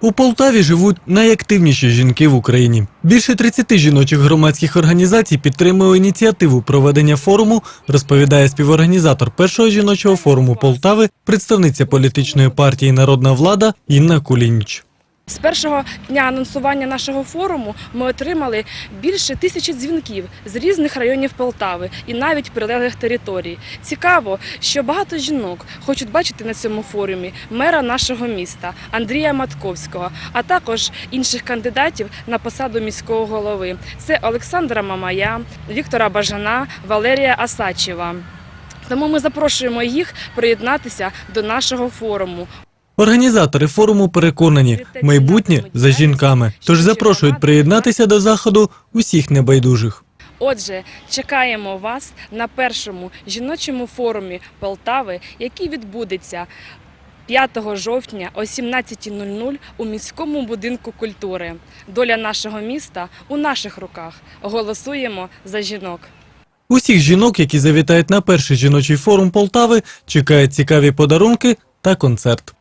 У Полтаві живуть найактивніші жінки в Україні. Більше 30 жіночих громадських організацій підтримує ініціативу проведення форуму, розповідає співорганізатор першого жіночого форуму Полтави, представниця політичної партії Народна влада Інна Кулініч. З першого дня анонсування нашого форуму ми отримали більше тисячі дзвінків з різних районів Полтави і навіть прилеглих територій. Цікаво, що багато жінок хочуть бачити на цьому форумі мера нашого міста Андрія Матковського, а також інших кандидатів на посаду міського голови. Це Олександра Мамая, Віктора Бажана, Валерія Асачева. Тому ми запрошуємо їх приєднатися до нашого форуму. Організатори форуму переконані, майбутнє за жінками, тож запрошують приєднатися до заходу усіх небайдужих. Отже, чекаємо вас на першому жіночому форумі Полтави, який відбудеться 5 жовтня о 17.00 у міському будинку культури. Доля нашого міста у наших руках. Голосуємо за жінок. Усіх жінок, які завітають на перший жіночий форум Полтави, чекають цікаві подарунки та концерт.